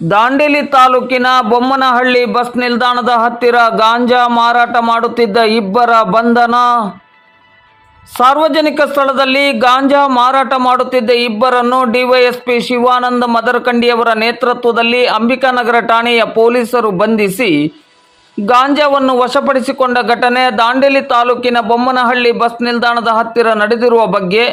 ದಾಂಡೇಲಿ ತಾಲೂಕಿನ ಬೊಮ್ಮನಹಳ್ಳಿ ಬಸ್ ನಿಲ್ದಾಣದ ಹತ್ತಿರ ಗಾಂಜಾ ಮಾರಾಟ ಮಾಡುತ್ತಿದ್ದ ಇಬ್ಬರ ಬಂಧನ. ಸಾರ್ವಜನಿಕ ಸ್ಥಳದಲ್ಲಿ ಗಾಂಜಾ ಮಾರಾಟ ಮಾಡುತ್ತಿದ್ದ ಇಬ್ಬರನ್ನು ಡಿವೈಎಸ್ಪಿ ಶಿವಾನಂದ ಮದರಕಂಡಿಯವರ ನೇತೃತ್ವದಲ್ಲಿ ಅಂಬಿಕಾನಗರ ಠಾಣೆಯ ಪೊಲೀಸರು ಬಂಧಿಸಿ ಗಾಂಜಾವನ್ನು ವಶಪಡಿಸಿಕೊಂಡ ಘಟನೆ ದಾಂಡೇಲಿ ತಾಲೂಕಿನ ಬೊಮ್ಮನಹಳ್ಳಿ ಬಸ್ ನಿಲ್ದಾಣದ ಹತ್ತಿರ ನಡೆದಿರುವ ಬಗ್ಗೆ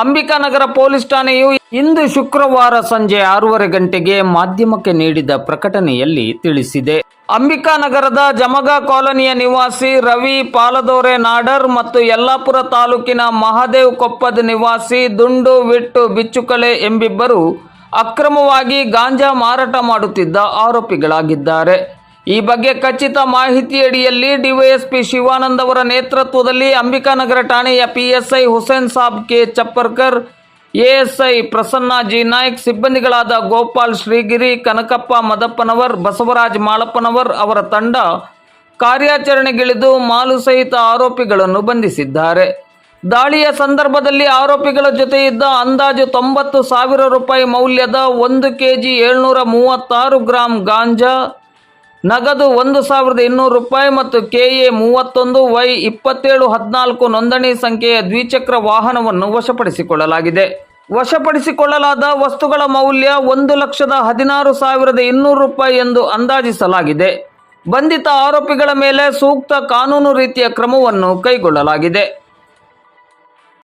ಅಂಬಿಕಾನಗರ ಪೊಲೀಸ್ ಠಾಣೆಯು ಇಂದು ಶುಕ್ರವಾರ ಸಂಜೆ ಆರೂವರೆ ಗಂಟೆಗೆ ಮಾಧ್ಯಮಕ್ಕೆ ನೀಡಿದ ಪ್ರಕಟಣೆಯಲ್ಲಿ ತಿಳಿಸಿದೆ. ಅಂಬಿಕಾನಗರದ ಜಮಗ ಕಾಲೋನಿಯ ನಿವಾಸಿ ರವಿ ಪಾಲದೋರೆ ನಾಡರ್ ಮತ್ತು ಯಲ್ಲಾಪುರ ತಾಲೂಕಿನ ಮಹಾದೇವ್ ಕೊಪ್ಪದ ನಿವಾಸಿ ದುಂಡು ವಿಟ್ಟು ಬಿಚ್ಚುಕಳೆ ಎಂಬಿಬ್ಬರು ಅಕ್ರಮವಾಗಿ ಗಾಂಜಾ ಮಾರಾಟ ಮಾಡುತ್ತಿದ್ದ ಆರೋಪಿಗಳಾಗಿದ್ದಾರೆ. ಈ ಬಗ್ಗೆ ಖಚಿತ ಮಾಹಿತಿಯಡಿಯಲ್ಲಿ ಡಿವೈಎಸ್ಪಿ ಶಿವಾನಂದ್ ಅವರ ನೇತೃತ್ವದಲ್ಲಿ ಅಂಬಿಕಾನಗರ ಠಾಣೆಯ PSI Hussain Sab K Chapparkar, ASI Prasanna G Nayak, ಸಿಬ್ಬಂದಿಗಳಾದ ಗೋಪಾಲ್ ಶ್ರೀಗಿರಿ, ಕನಕಪ್ಪ ಮದಪ್ಪನವರ್, ಬಸವರಾಜ್ ಮಾಳಪ್ಪನವರ್ ಅವರ ತಂಡ ಕಾರ್ಯಾಚರಣೆಗಿಳಿದು ಮಾಲು ಸಹಿತ ಆರೋಪಿಗಳನ್ನು ಬಂಧಿಸಿದ್ದಾರೆ. ದಾಳಿಯ ಸಂದರ್ಭದಲ್ಲಿ ಆರೋಪಿಗಳ ಜೊತೆ ಇದ್ದ ಅಂದಾಜು ತೊಂಬತ್ತು ಸಾವಿರ ರೂಪಾಯಿ ಮೌಲ್ಯದ ಒಂದು ಕೆಜಿ ಏಳ್ನೂರ ಮೂವತ್ತಾರು ಗ್ರಾಂ ಗಾಂಜಾ ನಗದು ಒಂದು ಸಾವಿರದ ಇನ್ನೂರು ರೂಪಾಯಿ ಮತ್ತು ಕೆಎ ಮೂವತ್ತೊಂದು ವೈ ಇಪ್ಪತ್ತೇಳು ಹದಿನಾಲ್ಕು ನೋಂದಣಿ ಸಂಖ್ಯೆಯ ದ್ವಿಚಕ್ರ ವಾಹನವನ್ನು ವಶಪಡಿಸಿಕೊಳ್ಳಲಾಗಿದೆ. ವಶಪಡಿಸಿಕೊಳ್ಳಲಾದ ವಸ್ತುಗಳ ಮೌಲ್ಯ ಒಂದು ಲಕ್ಷದ ಹದಿನಾರು ಸಾವಿರದ ಇನ್ನೂರು ರೂಪಾಯಿ ಎಂದು ಅಂದಾಜಿಸಲಾಗಿದೆ. ಬಂಧಿತ ಆರೋಪಿಗಳ ಮೇಲೆ ಸೂಕ್ತ ಕಾನೂನು ರೀತಿಯ ಕ್ರಮವನ್ನು ಕೈಗೊಳ್ಳಲಾಗಿದೆ.